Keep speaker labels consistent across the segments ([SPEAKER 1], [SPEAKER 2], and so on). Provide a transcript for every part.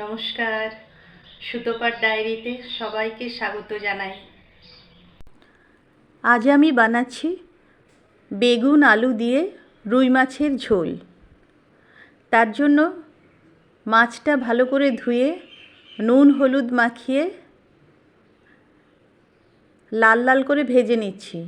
[SPEAKER 1] নমস্কার। সুতোপার ডায়েরিতে সবাইকে স্বাগত জানাই। আজ আমি বানাচ্ছি বেগুন আলু দিয়ে রুই মাছের ঝোল। তার জন্য মাছটা ভালো করে ধুয়ে নুন, হলুদ মাখিয়ে লাল লাল করে ভেজে নিচ্ছি।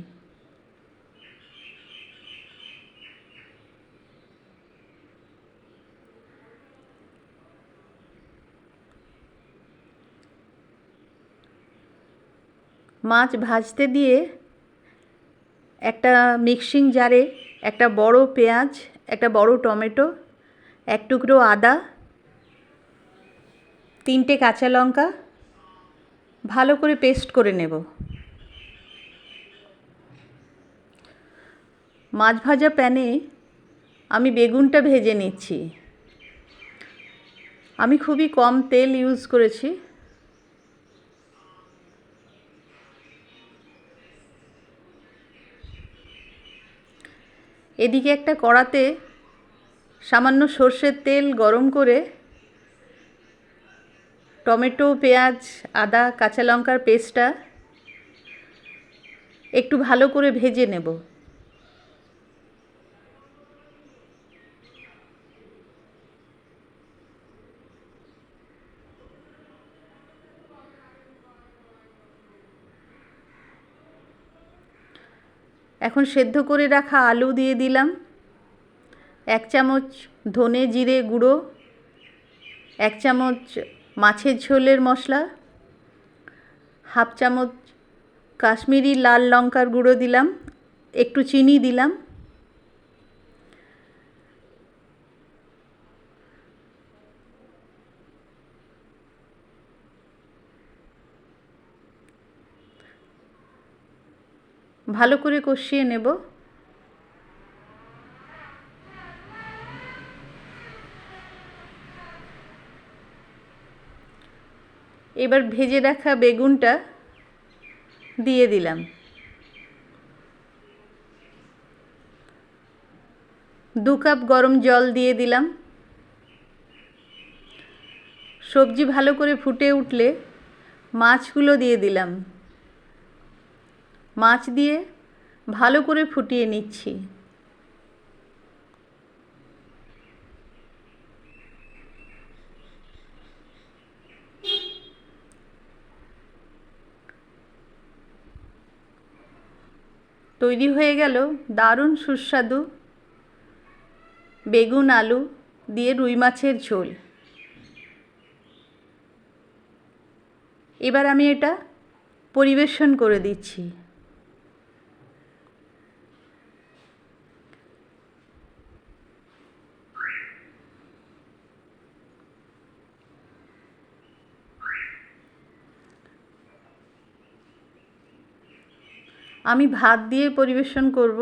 [SPEAKER 1] মাছ ভাজতে দিয়ে একটা মিক্সিং জারে একটা বড় পেঁয়াজ, একটা বড় টমেটো, এক টুকরো আদা, তিনটে কাঁচা লঙ্কা, ভালো করে পেস্ট করে নেব। মাছ ভাজা প্যানে আমি বেগুনটা ভেজে নিচ্ছি। আমি খুবই কম তেল ইউজ করেছি। এদিকে একটা কড়াতে সামান্য সর্ষের তেল গরম করে টমেটো, পেঁয়াজ, আদা, কাঁচা লঙ্কার পেস্টটা একটু ভালো করে ভেজে নেব। এখন সেদ্ধ করে রাখা আলু দিয়ে দিলাম। এক চামচ ধনে জিরে গুঁড়ো, এক চামচ মাছের ঝোলের মশলা, হাফ চামচ কাশ্মীরি লাল লঙ্কার গুঁড়ো দিলাম, একটু চিনি দিলাম। ভালো করে কষিয়ে নেব। এবার ভেজে রাখা বেগুনটা দিয়ে দিলাম। দু কাপ গরম জল দিয়ে দিলাম। সবজি ভালো করে ফুটে উঠলে মাছগুলো দিয়ে দিলাম। মাছ দিয়ে ভালো করে ফুটিয়ে নিচ্ছি। তৈরি হয়ে গেল দারুণ সুস্বাদু বেগুন আলু দিয়ে রুই মাছের ঝোল। এবার আমি এটা পরিবেশন করে দিচ্ছি। আমি ভাত দিয়ে পরিবেশন করব।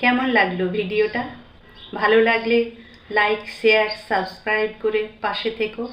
[SPEAKER 1] কেমন লাগল ভিডিওটা? ভালো লাগলে লাইক শেয়ার সাবস্ক্রাইব করে পাশে থেকো।